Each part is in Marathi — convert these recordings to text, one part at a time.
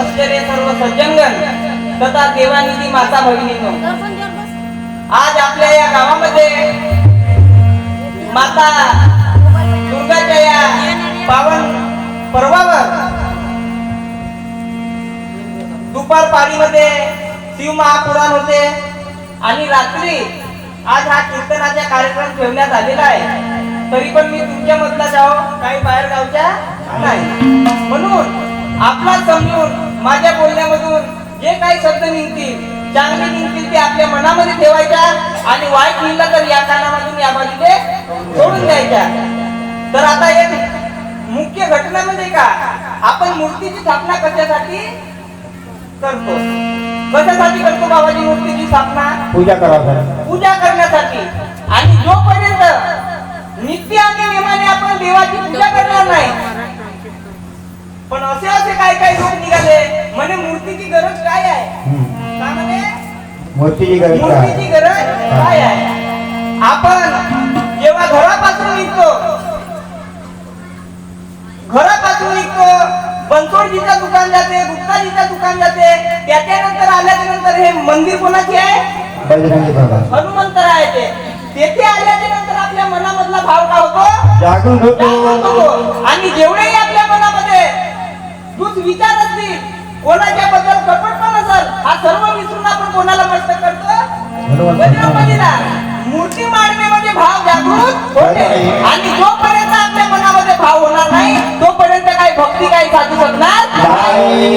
असलेले सर्व सज्जनगण तथा देवानिधी माता भगिनींनो आज आपल्या या गावामध्ये माता दुर्गाच्या या पावन पर्वावर दुपार पाळीमध्ये शिव महापुराण होते आणि रात्री आज हा कीर्तनाचा कार्यक्रम ठेवण्यात आलेला आहे. तरी पण मी तुमच्या मधला जाओ काही बाहेर गावच्या नाही. म्हणून आपला समजून माझ्या बोलण्यामधून जे काही शब्द निघतील चांगले निघतील ते आपल्या मनामध्ये ठेवायच्या आणि वाईट निघलं तर या कानामधून या बाजूने सोडून द्यायच्या. तर आता एक मुख्य घटना म्हणजे का? आपण मूर्तीची स्थापना कशासाठी करतो? कशासाठी करतो बाबाजी मूर्तीची स्थापना? पूजा करावं पूजा करण्यासाठी. आणि जोपर्यंत नित्य आणि नियमाने आपण देवाची पूजा करणार नाही पण असे असे काय काय लोक निघाले? म्हणे मूर्तीची गरज काय आहे? काय म्हणे? मूर्तीची गरज काय मूर्तीची गरज काय आहे? आपण जेव्हा घरापासून निघतो घरापासून निघतो बनसोडजीचं दुकान जाते गुप्ताजीचं दुकान जाते त्याच्यानंतर आल्याच्यानंतर हे मंदिर कोणाचे आहे? बजरंगी बाबा. हनुमंतरायाचे. तेथे आल्याच्यानंतर आपल्या मनामधला भाव का होतो? जागृत होतो. आणि जेवढेही आपल्या मनामध्ये दुःख विचार असतील कोणाच्या बद्दल कपट पण असेल. हा सर्व विसरून आपण कोणाला मस्तक करतो बजरंगबलीला मूर्ती मांडण्यामध्ये भाव जागृत होते. आणि जोपर्यंत आपल्या मनामध्ये भाव होणार नाही तोपर्यंत काही भक्ती काही साधू शकणार नाही.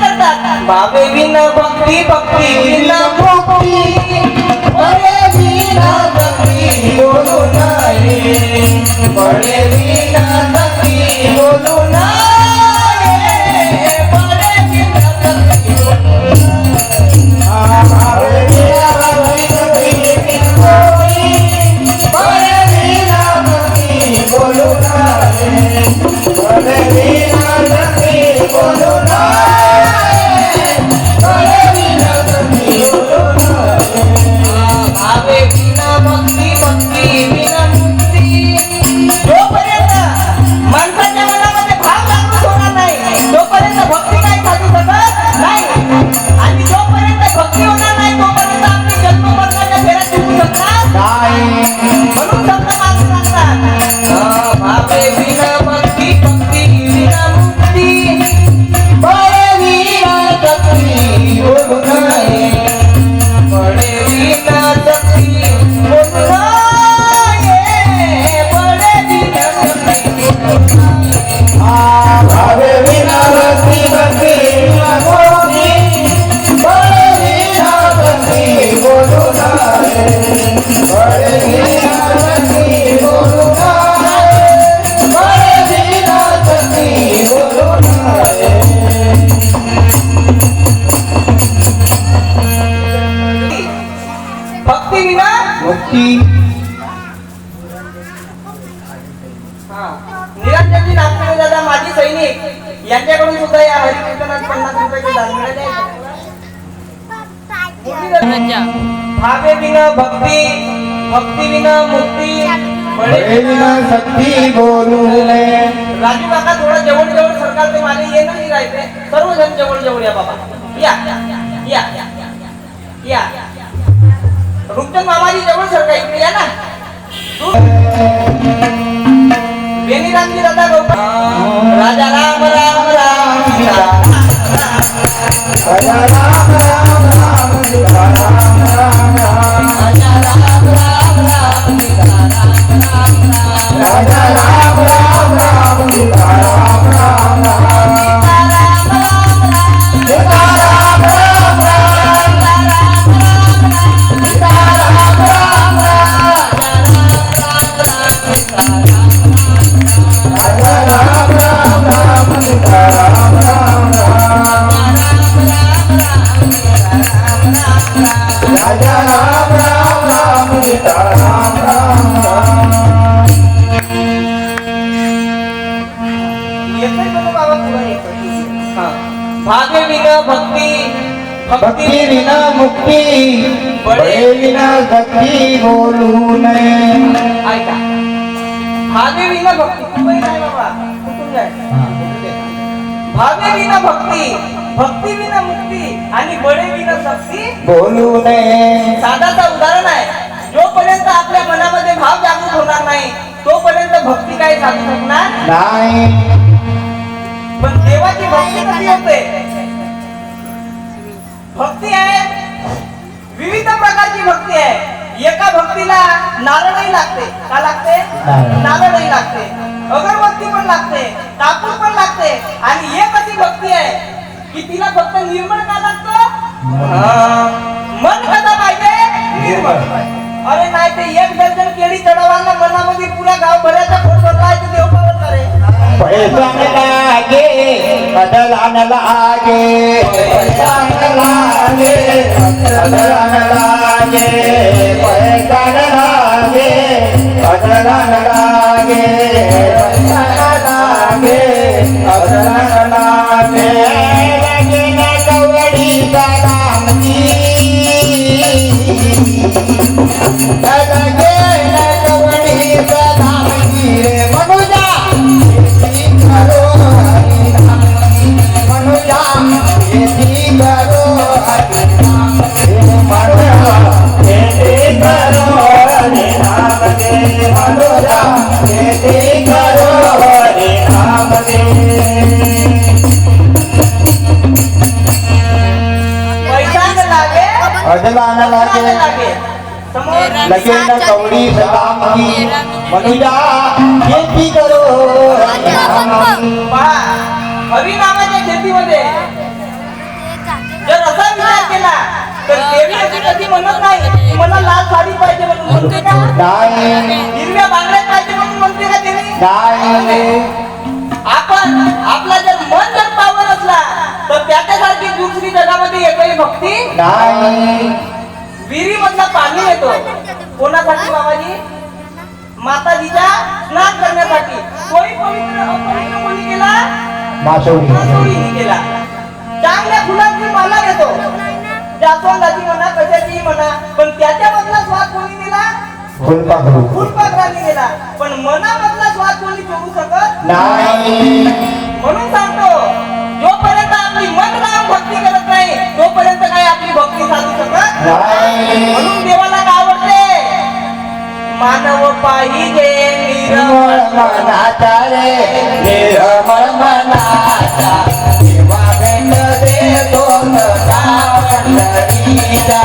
करतात. भावे विन भक्ती भक्ती विन भक्ती. बोलू भक्ती बोलू नये म्हणून संत हा. निरंजनजी नागपूर दादा माजी सैनिक. यांच्याकडून सुद्धा या हरिकीर्तनात पन्नास रुपयाचे दान मिळाले भावे विन भक्ती भक्ती विन मुक्ती बळे राजू काका थोडा जवळ जवळ सरकारचे माले ये नाही राहते सर्वजण जवळ जवळ या बाबा या या या. रुपचंद मामाजी जवळ सरकार इकडे या ना. बेनी रामजी दादा गौतम भाग्य विन भक्ती भक्ती विना मुक्ती बळे विना बोलू नये ऐका भाग्य विन भक्ती कुठून बाबा विना भक्ती भक्ती विना मुक्ती आणि बळे विना शक्ती. बोलू नये. साधाचा उदाहरण आहे. जोपर्यंत आपल्या मनामध्ये भाव जागृत होणार नाही तोपर्यंत भक्ती काही साधू शकणार नाही. पण देवाची भक्ती कशी होते भक्ती आहे. विविध प्रकारची भक्ती आहे. एका भक्तीला नारळही लागते. का लागते? नारळ. नारळही लागते. अगरबत्ती पण लागते. कापूर पण लागते. आणि एक अशी भक्ती आहे की तिला फक्त निर्मळ का लागतो? मन. कसा पाहिजे? निर्मळ. अरे नाही ते एक दर्जन केळी चढावांना मनामध्ये पुऱ्या गाव भरायचा फोन भरला आहे ते देव पावत करे पैसा लागे बदलान लागे पैसा लागे बदलान लागे पैसा लागे बदलान लागे पैसा लागे बदलान लागे अजलान पैसा न लागे लागे समोर लगे न कवड़ी सलाम की मनुजा खेती करो पहा हरिनामाच्या शेतीमध्ये जर असा विचार केला तर देवी कधी म्हणत नाही मला लाल साडी पाहिजे म्हणून म्हणते का हिरव्या बांगड्या पाहिजे म्हणून म्हणते का देवी आपण आपला जर मन जर पावन असला तर त्याच्यासारखी दुसरी जगामध्ये एकही भक्ती? नाही. विहिरी मधला पाणी येतो. कोणासाठी बाबाजी? माताजीच्या स्नान करण्यासाठी. कोणी पवित्र अपवित्र कोणी केला? मासोळी मासोळीने केला. चांगल्या फुलांची माला घेतो. जास्वंदाची म्हणा कशाची म्हणा पण त्याच्यामधला स्वाद कोणी दिला? फुलपाखरू. फुलपाखरांनी दिला. पण मनामधला स्वाद कोणी चोरू शकत नाही. म्हणून सांगतो जोपर्यंत आपली मन लावून भक्ती करत नाही तोपर्यंत काही आपली भक्ती साधू शकत नाही. म्हणून देवाला काय आवडते मानव पाहिजे निर्मळ मनाचा रे. निर्मळ मनाचा देवा नका पंढरीचा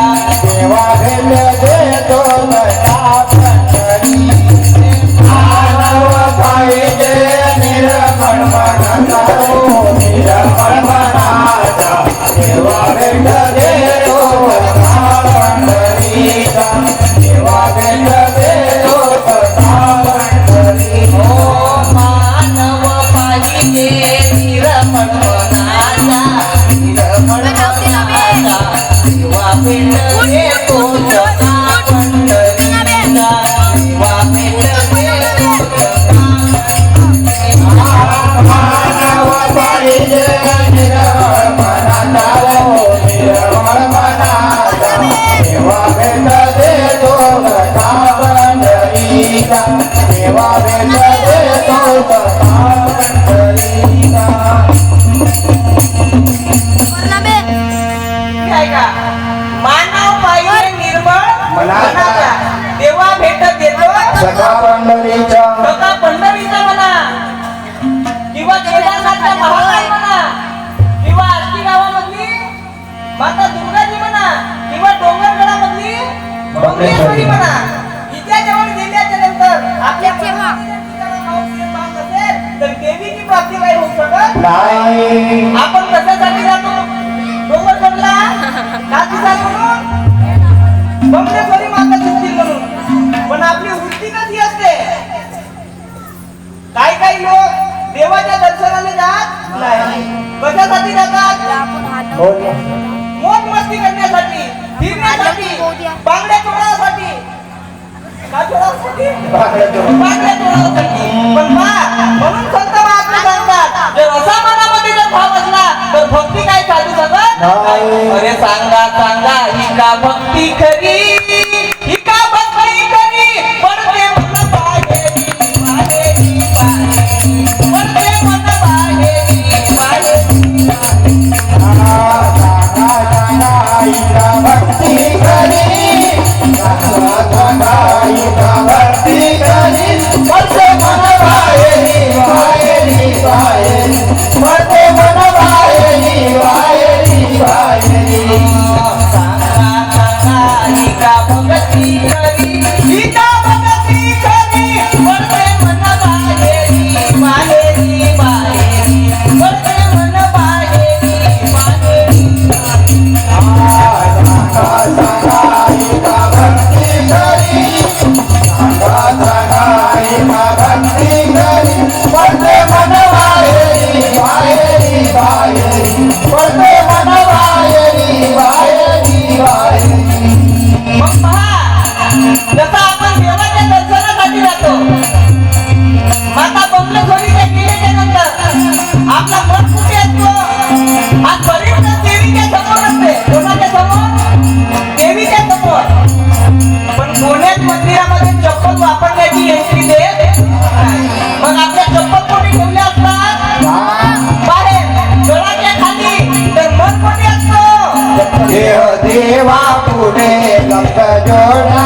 देवा पुणे लक्ष जोडा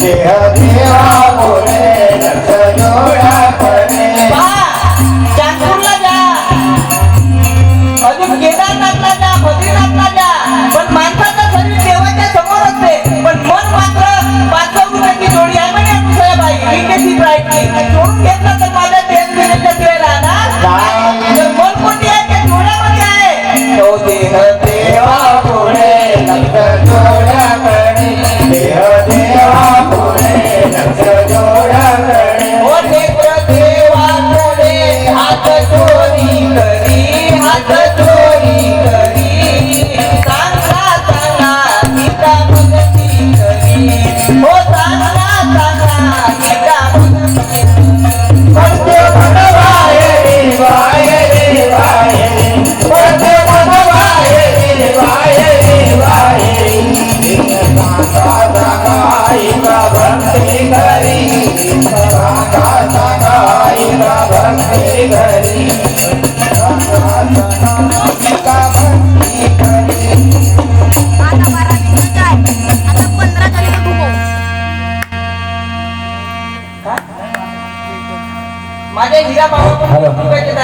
देह देवा पुणे लक्ष जोडा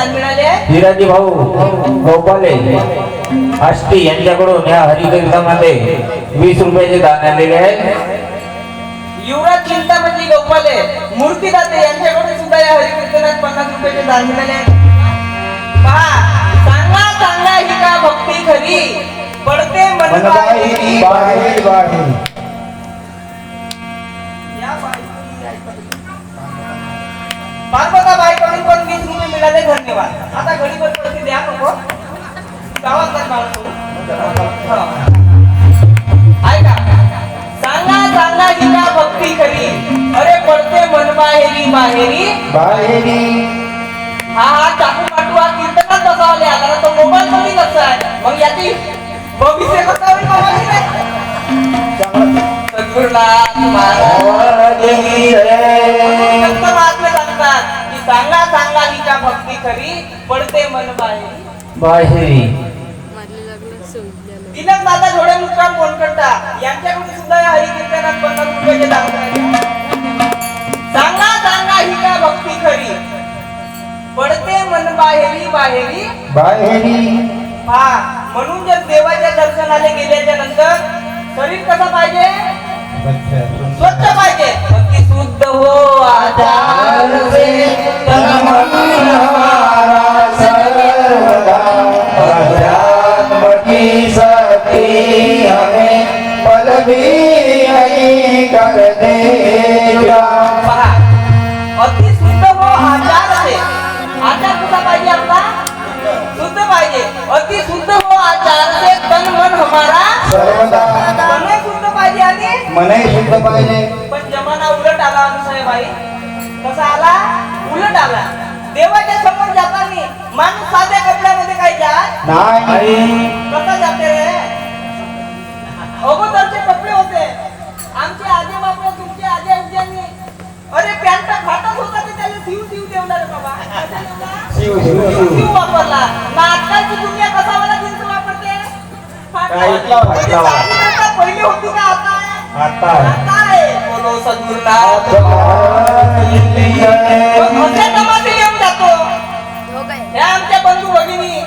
दान मिळाले? हिराजी भाऊ गोपाले आष्टी यांच्याकडून या हरिकीर्तनामध्ये वीस रुपयाचे दान आलेले आहे. युवराज चिंतामणी गोपाले मूर्ती दाते यांच्याकडून सुद्धा या हरिकीर्तनात पन्नास रुपयाचे दान मिळाले. पहा सांगा सांगा ही का भक्ती खरी? पडते मन बाहेरी पण वीस धन्यवाद. आता घडीवर पैसे द्या नको. गावात जात बाळगतो. हो. ऐका. सांगा सांगा का भक्ती खरी अरे पडते मन बाहेरी बाहेरी बाहेरी हा हा चाकू पाटू हा कीर्तनात कसा आले. आता तो मोबाईल मध्ये कसा आहे मग याची भविष्य कसं होईल नाही? सद्गुरुनाथ महाराज. सांगा सांगा हिच्या भक्ती खरी पडते मन बाहेरी. बाहेरी. दादा थोडे मुक्काम कोणकट्टा यांच्याकडून सुद्धा या हरिकीर्तनात पन्नास रुपयाचे करायचे. सांगा सांगा ही का भक्ती खरी पडते मन बाहेरी बाहेरी. बाहेरी. हा म्हणून जर देवाच्या दर्शनाला गेल्याच्यानंतर शरीर कसं पाहिजे? स्वच्छ पाहिजे. शुद्ध हो आचार से तन मन हमारा सर्वदा अध्यात्म की शक्ति हमें बल भी कर देगा अति शुद्ध हो आचार से आचार कसा पाहिजे आपला शुद्ध पाहिजे अति शुद्ध आचार से तन मन हमारा सर्वदा मन शुद्ध पाहिजे आणि मनही शुद्ध पाहिजे. उलट आला देवाच्या समोर जाताना माणूस साध्या कपड्यामध्ये काय जात नाही. कसा जाते रे? अगोदरचे कपडे होते. आमचे आजे बाबा तुमचे आजे आज्यांनी अरे पॅन्ट फाटत होता ते त्याला शिव शिव देवला रे बाबा? शिव, शिव, वापरला. ना आजकालची दुनिया कसा वाला जीन्स वापरते? म्हणजे पहिली होती का आता? आता बोलो जमाती येऊन जातो हो ह्या आमच्या बंधू भगिनी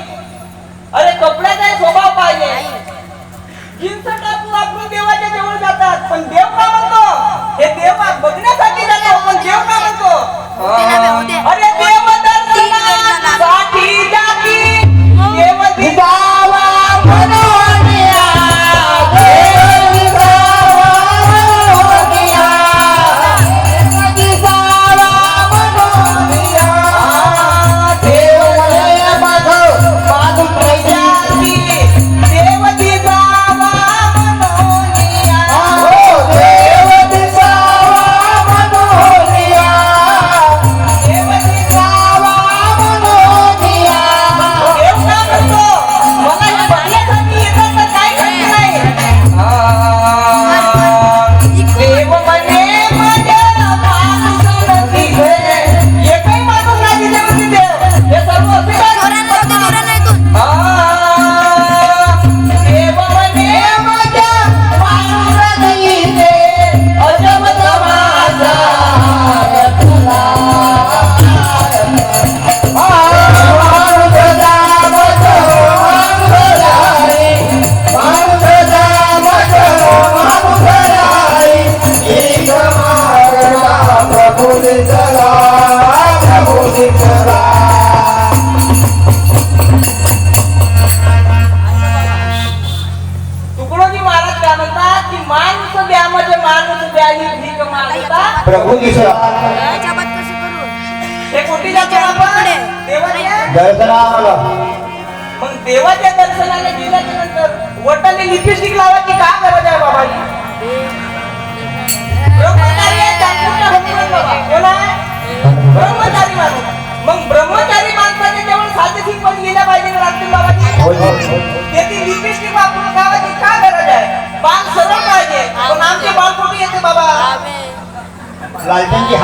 अरे कपड्याचा स्वभाव पाहिजे. जीन्स देवाच्या जवळ जातात पण देव का म्हणतो? हे देव बघण्यासाठी जातो पण देव का म्हणतो. अरे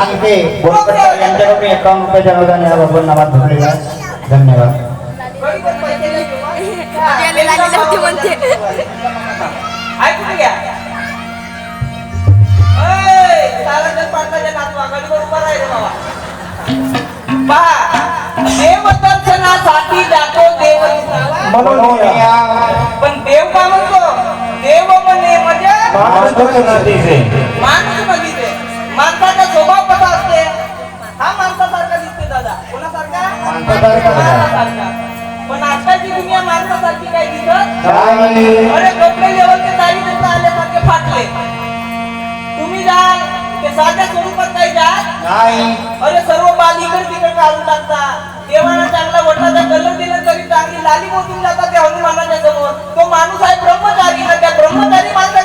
लालचंदजी हानके बोरकट्टा यांच्याकडून एकावन्न रुपयाच्या अनुदान या बाबूंना नावात भरलेला आहे धन्यवाद कधी पण पैसे नाही घेऊ, हा. माझी आलेली आलेली होती म्हणते. ऐकून घ्या ऐ, ताराचंद पाटलाच्या नातवा गडीवर उभा राहा रे बाबा पहा देव दर्शनासाठी जातो देव. म्हणून पण देव काय म्हणतो देव म्हणे म्हणजे माणूस माणसाचा स्वभाव कसा असते हा माणसासारखा दिसते दादा. कोणासारखा. पण आजकालची दुनिया माणसासारखी काही दिसत. नाही. अरे कपडे लेवलचे दाढी त्यांचा आल्यासारखे फाटले. तुम्ही जाल ते साध्या स्वरूपात काही जाल नाही. अरे सर्व बाल इकडे तिकडे काढून टाकता. देवाला चांगला वटाचा कलर दिला तरी चांगली लाली मोजून जातात त्या हनुमानाच्या समोर. तो माणूस आहे ब्रह्मचारी ना त्या ब्रह्मचारी माणसाच्या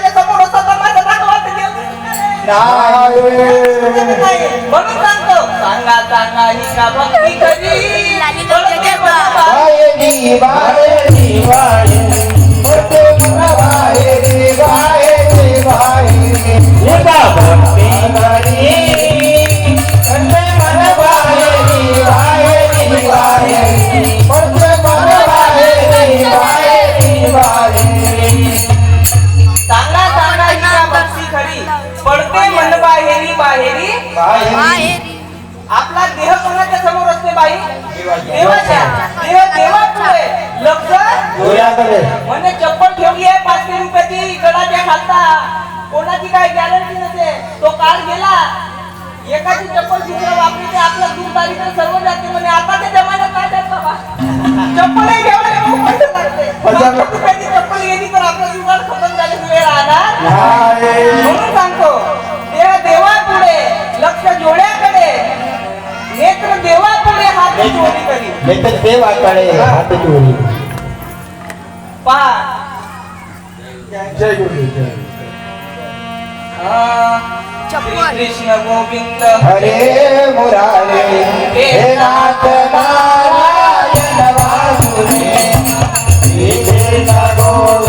म्हणून सांगतो सांगा सांगा ही का भक्ती खरी एकाची चप्पल दुसरं वापरली ते आपलं दूरदारी तर सर्व जाते म्हणे आता ते जमान्यात काय जात बाबा. चप्पलही मग पैसे चप्पल गेली तर आपलं जुगाड खतम झाल्याची वेळ राहणार म्हणून सांगतो देह देवापुढे लक्ष जोड्याकडे नेत्र देवापुढे हात चोरी करी. नाही तर देवाकडे हात जोडी. पहा. जय गुरु जय कृष्ण गोविंद. हरे मुरारे हे नाथ नारायण वासुदेव. कृष्ण गोविंद.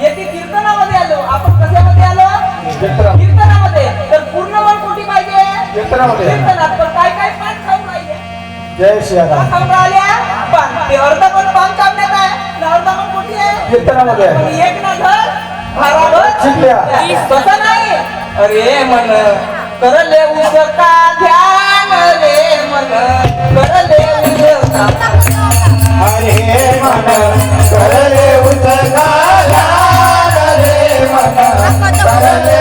येथे कीर्तनामध्ये आलो. आपण कशामध्ये आलो? कीर्तन. कीर्तनामध्ये. तर पूर्ण मन कुठे पाहिजे. कीर्तनात पण काय काय पाठ खाऊन राहिले? जय श्रीराम खाऊन राहिल्या? पण ते अर्ध पण पान काढण्यात आहे. अर्ध पण कुठे आहे. कीर्तनामध्ये. एक ना घर चिकल्या. तसं नाही. अरे मन करले उसका ध्यान रे मन. करले उसका हरे मन करले उतका रे मन करले